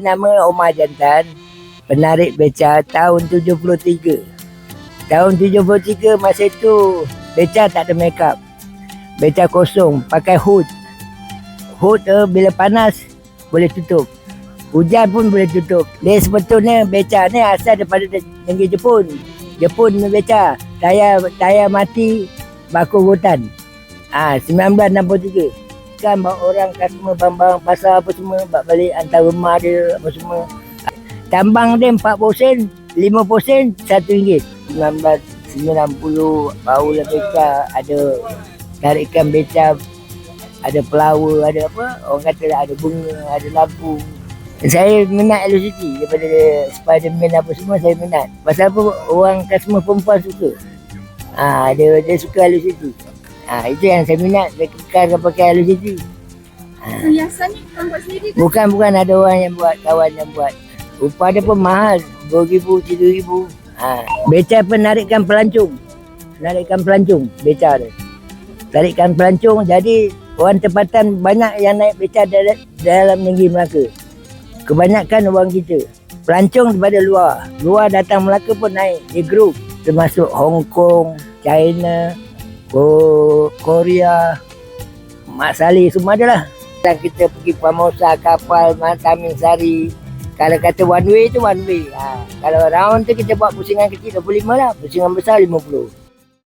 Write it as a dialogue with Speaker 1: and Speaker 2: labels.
Speaker 1: Nama Omar Jantan, penarik beca tahun 73. Tahun 73 masa itu beca tak ada make up. Beca kosong, pakai hood. Hood tu bila panas boleh tutup. Hujan pun boleh tutup. Dia sebetulnya beca ni asal daripada negeri Jepun. Jepun ni beca. Saya saya mati baku hutan. Ah 1963 kan bawa orang customer bambang pasar apa semua buat balik hantar rumah dia apa semua. Tambang dia 4 sen 5 sen 1 ringgit. 1990 barulah beca ada tarikan beca ada flower ada apa orang kata lah ada bunga ada lampu. Saya minat City daripada Spiderman apa semua saya minat. Pasal apa orang customer perempuan suka. Ah dia dia suka Hello Ah itu yang saya minat saya kekalkan pakai Hello City.
Speaker 2: Hiasan ni kau buat sendiri ke?
Speaker 1: Bukan bukan ada orang yang buat kawan yang buat. Upah dia pun mahal. RM2,000, RM3,000. Ha. Beca penarikan pelancong. Penarikan pelancong beca dia. Tarikan pelancong jadi orang tempatan banyak yang naik beca dalam, dalam negeri Melaka. Kebanyakan orang kita. Pelancong daripada luar. Luar datang Melaka pun naik. Dia grup. Termasuk Hong Kong, China, Ko- Korea, Mak Saleh semua ada lah. Dan kita pergi Pamosa, kapal, Tamin Sari. Kalau kata one way tu one way. Ha. Kalau round tu kita buat pusingan kecil 25 lah. Pusingan besar 50.